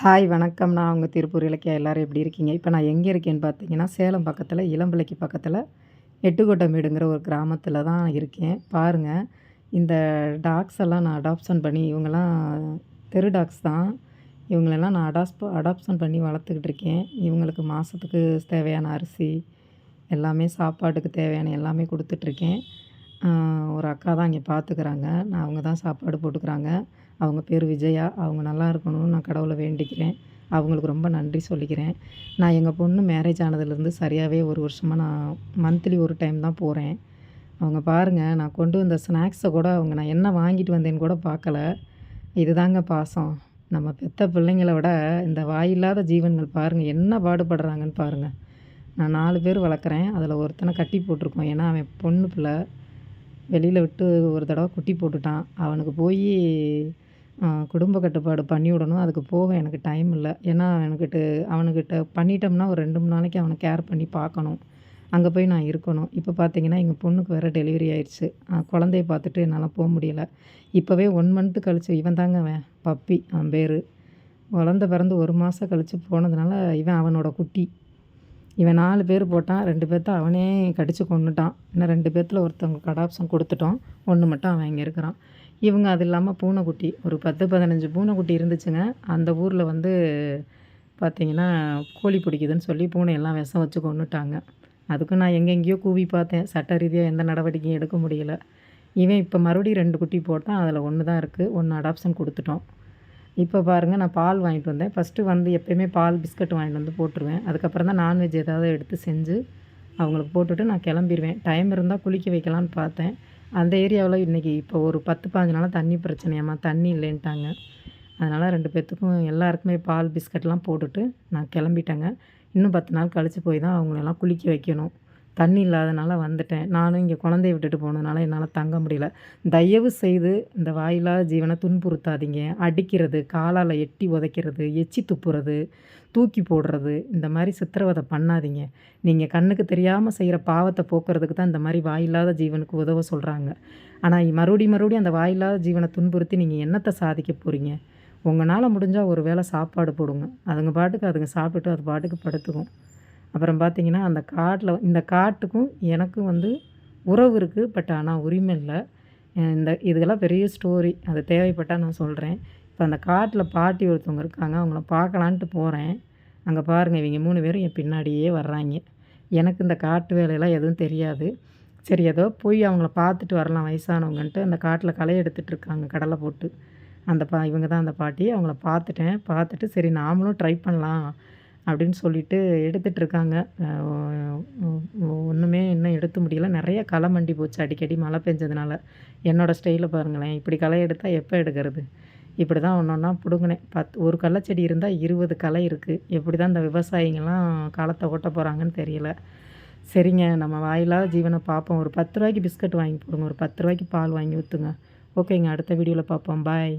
Hi வணக்கம். நான் உங்கள் திருப்பூர் இலக்கியா. எல்லோரும் எப்படி இருக்கீங்க? இப்போ நான் எங்கே இருக்கேன்னு பார்த்தீங்கன்னா சேலம் பக்கத்தில் இளம்பிள்ளைக்கு பக்கத்தில் எட்டுக்கோட்டமேடுங்கிற ஒரு கிராமத்தில் தான் இருக்கேன். பாருங்கள் இந்த டாக்ஸ் எல்லாம் நான் அடாப்ஷன் பண்ணி இவங்கெல்லாம் தெரு டாக்ஸ் தான். இவங்களெல்லாம் நான் அடாப்ஸ் அடாப்ஷன் பண்ணி வளர்த்துக்கிட்டு இருக்கேன். இவங்களுக்கு மாதத்துக்கு தேவையான அரிசி எல்லாமே சாப்பாட்டுக்கு தேவையான எல்லாமே கொடுத்துட்ருக்கேன் ஒரு அக்கா தான் இங்கே பார்த்துக்கிறாங்க நான் அவங்க தான் சாப்பாடு போட்டுக்கிறாங்க. அவங்க பேர் விஜயா. அவங்க நல்லா இருக்கணும்னு நான் கடவுளை வேண்டிக்கிறேன். அவங்களுக்கு ரொம்ப நன்றி சொல்லிக்கிறேன். நான் எங்கள் பொண்ணு மேரேஜ் ஆனதுலேருந்து சரியாகவே ஒரு வருஷமாக நான் மந்த்லி ஒரு டைம் தான் போகிறேன் அவங்க பாருங்கள் நான் கொண்டு வந்த ஸ்நாக்ஸை கூட அவங்க நான் என்ன வாங்கிட்டு வந்தேன்னு கூட பார்க்கல இதுதாங்க பாசம். நம்ம பெத்த பிள்ளைங்கள விட இந்த வாயில்லாத ஜீவன்கள் பாருங்கள் என்ன பாடுபடுறாங்கன்னு பாருங்கள் நான் நாலு பேர் வளர்க்குறேன். அதில் ஒருத்தனை கட்டி போட்டிருக்கோம். ஏன்னா அவன் பொண்ணு பிள்ளை. வெளியில் விட்டு ஒரு தடவை குட்டி போட்டுட்டான். அவனுக்கு போய் குடும்ப கட்டுப்பாடு பண்ணி விடணும். அதுக்கு போக எனக்கு டைம் இல்லை. ஏன்னா அவனுக்கிட்ட அவனுக்கிட்ட பண்ணிட்டோம்னா ஒரு ரெண்டு மூணு நாளைக்கு அவனை கேர் பண்ணி பார்க்கணும். அங்கே போய் நான் இருக்கணும். இப்போ பார்த்தீங்கன்னா எங்கள் பொண்ணுக்கு வேறு டெலிவரி ஆயிடுச்சு குழந்தைய பார்த்துட்டு என்னால் போக முடியல. இப்போவே ஒன் மந்த்து கழிச்சு இவன் தாங்க அவன் பப்பி அவன் பேர். குழந்த பிறந்து ஒரு மாதம் கழித்து போனதுனால இவன் அவனோட குட்டி. இவன் நாலு பேர் போட்டான் ரெண்டு பேர்த்த அவனே கடித்து கொண்டுட்டான் இன்னும் ரெண்டு பேர்த்தில் ஒருத்தவங்க கடாப்சம் கொடுத்துட்டோம். ஒன்று மட்டும் அவன் இங்கே இருக்கிறான். இவங்க அது இல்லாமல் பூனைக்குட்டி ஒரு பத்து பதினஞ்சு பூனைக்குட்டி இருந்துச்சுங்க. அந்த ஊரில் வந்து பார்த்திங்கன்னா கோழி பிடிக்குதுன்னு சொல்லி பூனையெல்லாம் விஷம் வச்சு கொண்டுட்டாங்க அதுக்கும் நான் எங்கெங்கேயோ கூவி பார்த்தேன். சட்ட ரீதியாக எந்த நடவடிக்கையும் எடுக்க முடியல. இவன் இப்போ மறுபடியும் ரெண்டு குட்டி போட்டான். அதில் ஒன்று தான் இருக்குது ஒன்று அடாப்ஷன் கொடுத்துட்டோம். இப்போ பாருங்கள் நான் பால் வாங்கிட்டு வந்தேன். ஃபஸ்ட்டு வந்து எப்போயுமே பால் பிஸ்கட் வாங்கிட்டு வந்து போட்டுருவேன். அதுக்கப்புறம் தான் நான்வெஜ் ஏதாவது எடுத்து செஞ்சு அவங்களுக்கு போட்டுட்டு நான் கிளம்பிடுவேன் டைம் இருந்தால் குளிக்க வைக்கலான்னு பார்த்தேன். அந்த ஏரியாவில் இன்றைக்கி இப்போ ஒரு பத்து பாஞ்சு நாளாக தண்ணி பிரச்சனையாம்மா. தண்ணி இல்லைன்ட்டாங்க. அதனால் ரெண்டு பேர்த்துக்கும் எல்லாருக்குமே பால் பிஸ்கட்லாம் போட்டுட்டு நான் கிளம்பிட்டேங்க. இன்னும் பத்து நாள் கழித்து போய் தான் அவங்களெல்லாம் குளிக்க வைக்கணும். தண்ணி இல்லாதனால வந்துட்டேன். நானும் இங்கே குழந்தைய விட்டுட்டு போனதுனால என்னால் தங்க முடியல. தயவு செய்து இந்த வாயில்லாத ஜீவனை துன்புறுத்தாதீங்க. அடிக்கிறது காலால் எட்டி உதைக்கிறது எச்சி துப்புறது தூக்கி போடுறது இந்த மாதிரி சித்திரவதை பண்ணாதீங்க. நீங்கள் கண்ணுக்கு தெரியாமல் செய்கிற பாவத்தை போக்குறதுக்கு தான் இந்த மாதிரி வாயில்லாத ஜீவனுக்கு உதவ சொல்கிறாங்க ஆனால் மறுபடியும் மறுபடியும் அந்த வாயில்லாத ஜீவனை துன்புறுத்தி நீங்கள் என்னத்தை சாதிக்க போகிறீங்க உங்களால் முடிஞ்சால் ஒரு வேளை சாப்பாடு போடுங்க. அதுங்க பாட்டுக்கு அதுங்க சாப்பிட்டுட்டு அது பாட்டுக்கு படுத்துக்கும். அப்புறம் பார்த்திங்கன்னா அந்த காட்டில் இந்த காட்டுக்கும் எனக்கும் வந்து உறவு இருக்குது பட் ஆனால் உரிமை இல்லை. இந்த இதுக்கெல்லாம் பெரிய ஸ்டோரி அது தேவைப்பட்டால் நான் சொல்கிறேன் இப்போ அந்த காட்டில் பாட்டி ஒருத்தவங்க இருக்காங்க. அவங்கள பார்க்கலான்ட்டு போகிறேன் அங்கே பாருங்கள் இவங்க மூணு பேரும் என் பின்னாடியே வர்றாங்க. எனக்கு இந்த காட்டு வேலையெல்லாம் எதுவும் தெரியாது. சரி ஏதோ போய் அவங்கள பார்த்துட்டு வரலாம். வயசானவங்கன்ட்டு அந்த காட்டில் களை எடுத்துகிட்ருக்காங்க கடலை போட்டு. அந்த பா இவங்க தான் அந்த பாட்டி. அவங்கள பார்த்துட்டேன். பார்த்துட்டு சரி நாமளும் ட்ரை பண்ணலாம். அப்படின்னு சொல்லிட்டு எடுத்துகிட்ருக்காங்க ஒன்றுமே இன்னும் எடுத்து முடியல. நிறைய களை மண்டி போச்சு அடிக்கடி மழை பெஞ்சதுனால. என்னோடய ஸ்டைலில் பாருங்களேன். இப்படி களை எடுத்தால் எப்போ எடுக்கிறது? இப்படி தான் ஒன்று ஒன்றா பிடுங்கினேன். பத் ஒரு கள்ளச்செடி இருந்தால் இருபது களை இருக்குது எப்படி தான் இந்த விவசாயிங்கெல்லாம் காலத்தை ஓட்ட போகிறாங்கன்னு தெரியல. சரிங்க நம்ம வாயிலாக ஜீவனை பார்ப்போம். ஒரு பத்து ரூபாய்க்கு பிஸ்கட் வாங்கி போடுங்க. ஒரு பத்து ரூபாய்க்கு பால் வாங்கி ஊற்றுங்க ஓகேங்க அடுத்த வீடியோவில் பார்ப்போம். பாய்